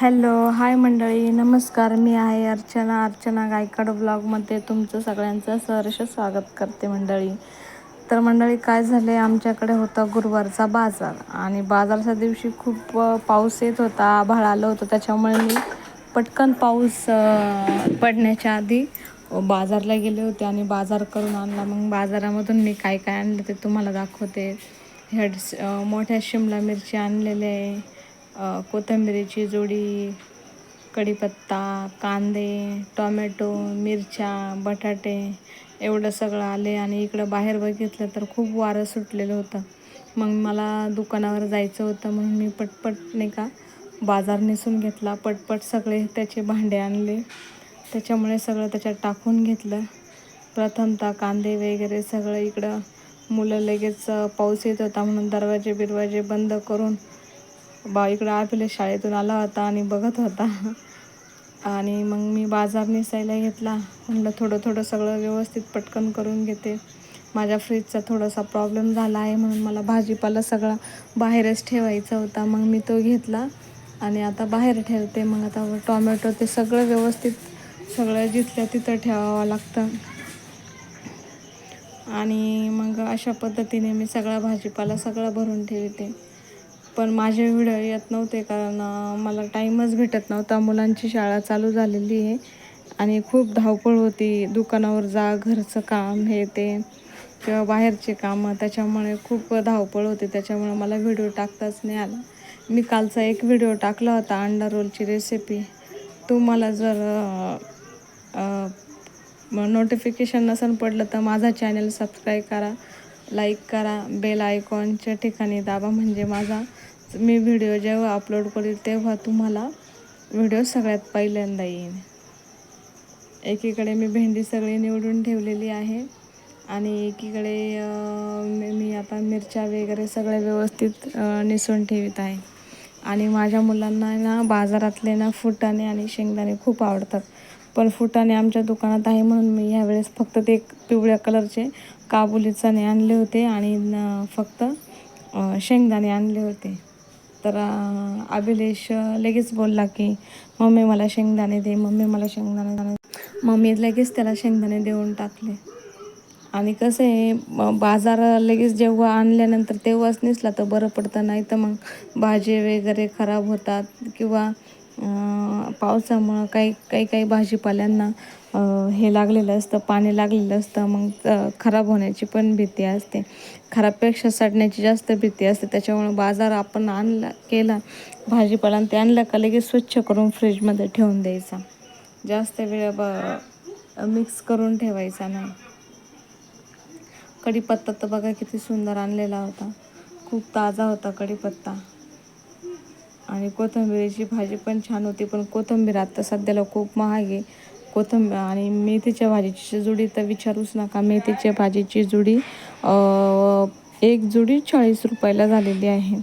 Hello hi मंडळी नमस्कार. मी आहे अर्चना अर्चना गायकाड ब्लॉगमध्ये तुमचं सगळ्यांचं सहर्ष स्वागत करते मंडळी. तर मंडळी काय झाले आमच्याकडे होता गुरुवारचा बाजार आणि बाजारच्या दिवशी खूप पाऊस येत होता आभाळ आलं होतं. त्याच्यामुळे मी पटकन पाऊस पडण्याच्या आधी बाजारला गेले होते आणि बाजार करून आणला. मग बाजारामधून मी काय काय आणलं ते तुम्हाला दाखवते. हेड्स मोठ्या शिमला मिरची आणलेले आहे. कोथिंबिरीची जोडी कढीपत्ता कांदे टॉमॅटो मिरच्या बटाटे एवढं सगळं आले आणि इकडं बाहेर बघितलं तर खूप वारं सुटलेलं होतं. मग मला दुकानावर जायचं होतं म्हणून मी पटपट नाही का बाजार नेसून घेतला. पटपट सगळे त्याचे भांडे आणले. त्याच्यामुळे सगळं त्याच्यात टाकून घेतलं. प्रथमतः कांदे वगैरे सगळं इकडं. मुलं लगेच पाऊस येत होता म्हणून दरवाजे बिरवाजे बंद करून बा इकडं आपल्या शाळेतून आला होता आणि बघत होता. आणि मग मी बाजार नेसायला घेतला. म्हटलं थोडं थोडं सगळं व्यवस्थित पटकन करून घेते. माझ्या फ्रीजचा थोडासा प्रॉब्लेम झाला आहे म्हणून मला भाजीपाला सगळा बाहेरच ठेवायचा होता. मग मी तो घेतला आणि आता बाहेर ठेवते. मग आता टॉमॅटो ते सगळं व्यवस्थित सगळं जिथल्या तिथं ठेवावं लागतं. आणि मग अशा पद्धतीने मी सगळा भाजीपाला सगळा भरून ठेवते. पण माझे व्हिडिओ येत नव्हते कारण मला टाईमच भेटत नव्हता. मुलांची शाळा चालू झालेली आहे आणि खूप धावपळ होती. दुकानावर जा घरचं काम हे ते किंवा बाहेरचे कामं. त्याच्यामुळे खूप धावपळ होते. त्याच्यामुळे मला व्हिडिओ टाकताच नाही आला. मी कालचा एक व्हिडिओ टाकला होता अंडा रोलची रेसिपी तो मला जर नोटिफिकेशन नसेल पडलं तर माझा चॅनल सबस्क्राईब करा लाईक करा बेल आयकॉनच्या ठिकाणी दाबा म्हणजे माझा. मी व्हिडिओ जेव्हा अपलोड करेल तेव्हा तुम्हाला व्हिडिओ सगळ्यात पहिल्यांदा येईल. एकीकडे मी भेंडी सगळी निवडून ठेवलेली आहे आणि एकीकडे मी आता मिरच्या वगैरे सगळ्या व्यवस्थित निसून ठेवत आहे. आणि माझ्या मुलांना ना बाजारातले ना फुटाणे आणि शेंगदाणे खूप आवडतात. पण फुटाणे आमच्या दुकानात आहे म्हणून मी ह्यावेळेस फक्त ते पिवळ्या कलरचे काबुली चणे आणले होते आणि फक्त शेंगदाणे आणले होते. तर अभिलेश लगेच बोलला की मम्मी मला शेंगदाणे दे मम्मी मला शेंगदाणे दाणे मम्मी लगेच त्याला शेंगदाणे देऊन टाकले. आणि कसं आहे बाजार लगेच जेव्हा आणल्यानंतर तेव्हाच नेसला तर बरं पडतं नाही तर मग भाजी वगैरे खराब होतात किंवा पावसामुळं काही काही काही भाजीपाल्यांना हे लागलेलं असतं पाणी लागलेलं असतं मग खराब होण्याची पण भीती असते. खराबपेक्षा सडण्याची जास्त भीती असते. त्याच्यामुळे बाजार आपण आणला केला भाजीपाला ते आणलं का लगेच स्वच्छ करून फ्रीजमध्ये ठेवून द्यायचा. जास्त वेळ ब मिक्स करून ठेवायचा नाही कढीपत्ता तर बघा किती सुंदर आणलेला होता. खूप ताजा होता कढीपत्ता. आणि कोथिंबिरीची भाजी पण छान होती पण कोथिंबीर आता सध्याला खूप महाग आहे. कोथंब आणि मेथीच्या भाजीची जुडी तर विचारूच नका. मेथीच्या भाजीची जुडी एक जुडी चाळीस रुपयाला झालेली आहे.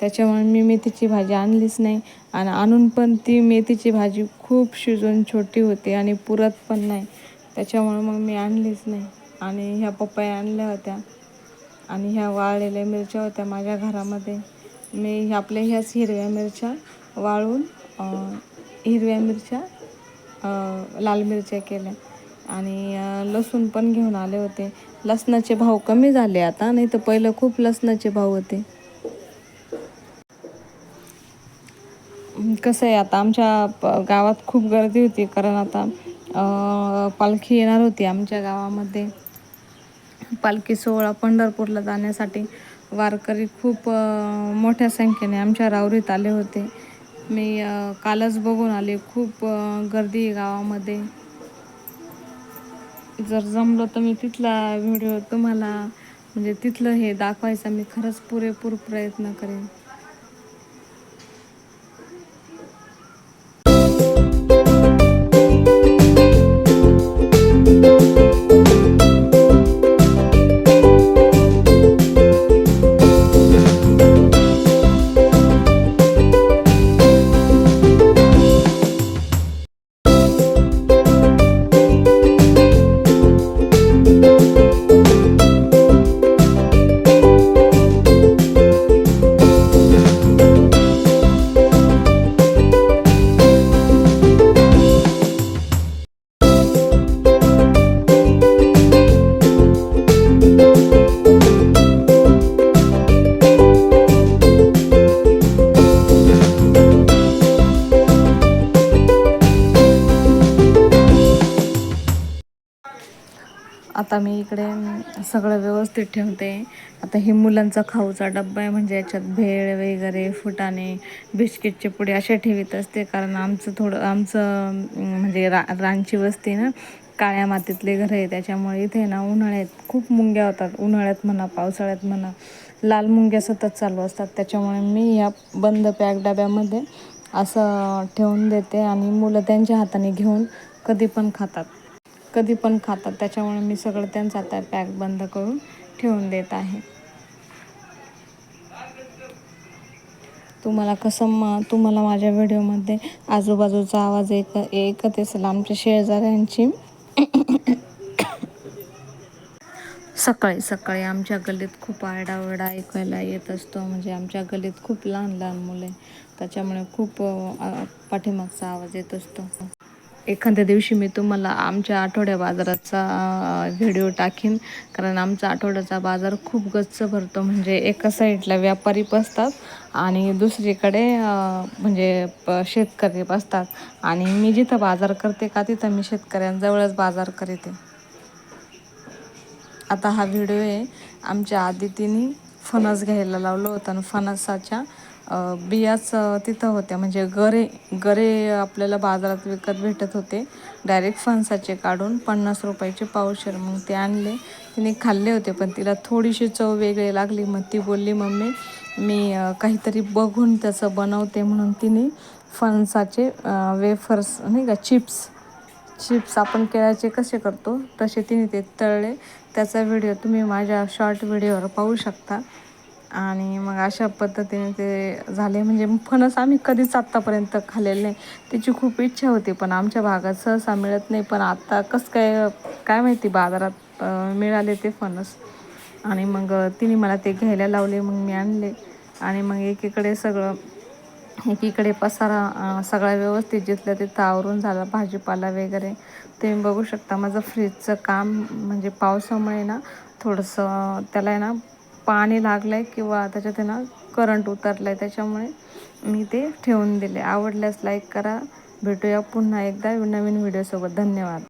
त्याच्यामुळे मी मेथीची भाजी आणलीच नाही आणि आणून पण ती मेथीची भाजी खूप शिजून छोटी होती आणि पुरत पण नाही. त्याच्यामुळे मग मी आणलीच नाही. आणि ह्या पपया आणल्या होत्या. आणि ह्या वाळलेल्या मिरच्या होत्या माझ्या घरामध्ये. मी आपल्या ह्याच हिरव्या मिरच्या वाळून हिरव्या मिरच्या लाल मिरच्या केल्या. आणि लसूण पण घेऊन आले होते. लसणाचे भाव कमी झाले आता नाही तर पहिलं खूप लसणाचे भाव होते. कसं आहे आता आमच्या गावात खूप गर्दी होती कारण आता पालखी येणार होती आमच्या गावामध्ये. पालखी सोहळा पंढरपूरला जाण्यासाठी वारकरी खूप मोठ्या संख्येने आमच्या रावरीत आले होते. मी कालच बघून आले. खूप गर्दी आहे गावामध्ये. जर जमलं तर मी तिथला व्हिडिओ तुम्हाला म्हणजे तिथलं हे दाखवायचा. मी खरंच पुरेपूर प्रयत्न करेन. आता मी इकडे सगळं व्यवस्थित ठेवते. आता हे मुलांचा खाऊचा डब्बा आहे म्हणजे याच्यात भेळ वगैरे फुटाणे बिस्किटचे पुडे असे ठेवीत असते. कारण आमचं थोडं आमचं म्हणजे रा रांची वस्ती ना काळ्या मातीतले घर आहे. त्याच्यामुळे इथे ना उन्हाळ्यात खूप मुंग्या होतात. उन्हाळ्यात म्हणा पावसाळ्यात म्हणा लाल मुंग्या सतत चालू असतात. त्याच्यामुळे मी या बंद पॅक डब्यामध्ये असं ठेवून देते आणि मुलं त्यांच्या हाताने घेऊन कधी पण खातात. कधी पण खातात. त्याच्यामुळे मी सगळं त्यांचं आता पॅक बंद करून ठेवून देत आहे. तुम्हाला कसं मा तुम्हाला माझ्या व्हिडिओमध्ये आजूबाजूचा आवाज एक एकत असेल आमच्या शेजाऱ्यांची. सकाळी सकाळी आमच्या गल्लीत खूप आरडाओरडा ऐकायला येत असतो. म्हणजे आमच्या गल्लीत खूप लहान लहान मुले. त्याच्यामुळे खूप पाठीमागचा आवाज येत असतो. एखाद्या दिवशी मी तुम्हाला आमच्या आठवड्या बाजाराचा व्हिडिओ टाकीन. कारण आमचा आठवड्याचा बाजार खूप गच्च भरतो. म्हणजे एका साईडला व्यापारी बसतात आणि दुसरीकडे म्हणजे प शेतकरी बसतात. आणि मी जिथं बाजार करते का तिथं मी शेतकऱ्यांजवळच बाजार करते. आता हा व्हिडिओ आहे. आमच्या आदितीने फणस घ्यायला लावलं होतं आणि फणसाच्या बियाच तिथं होत्या. म्हणजे गरे गरे आपल्याला बाजारात विकत भेटत होते. डायरेक्ट फणसाचे काढून पन्नास रुपयाचे पावशेर मग ते आणले. तिने खाल्ले होते पण तिला थोडीशी चव वेगळी लागली. मग ती बोलली मम्मी मी काहीतरी बघून त्याचं बनवते. म्हणून तिने फणसाचे वेफर्स नाही का चिप्स चिप्स आपण केळ्याचे कसे करतो तसे तिने ते तळले. त्याचा व्हिडिओ तुम्ही माझ्या शॉर्ट व्हिडिओवर पाहू शकता. आणि मग अशा पद्धतीने ते झाले. म्हणजे फणस आम्ही कधीच आत्तापर्यंत खाल्लेले नाही. त्याची खूप इच्छा होती पण आमच्या भागात सहसा मिळत नाही. पण आत्ता कसं काय काय माहिती बाजारात मिळाले ते फणस. आणि मग तिने मला ते घ्यायला लावले मग मी आणले. आणि मग एकीकडे सगळं एकीकडे पसारा सगळा व्यवस्थित जिथलं तिथं आवरून झाला भाजीपाला वगैरे. तुम्ही बघू शकता माझं फ्रीजचं काम म्हणजे पावसामुळे ना थोडंसं त्याला आहे ना पाणी लागलं आहे किंवा त्याच्यात आहे ना करंट उतरलं आहे त्याच्यामुळे मी ते ठेवून दिले. आवडल्यास लाईक करा. भेटूया पुन्हा एकदा नवीन व्हिडिओसोबत धन्यवाद.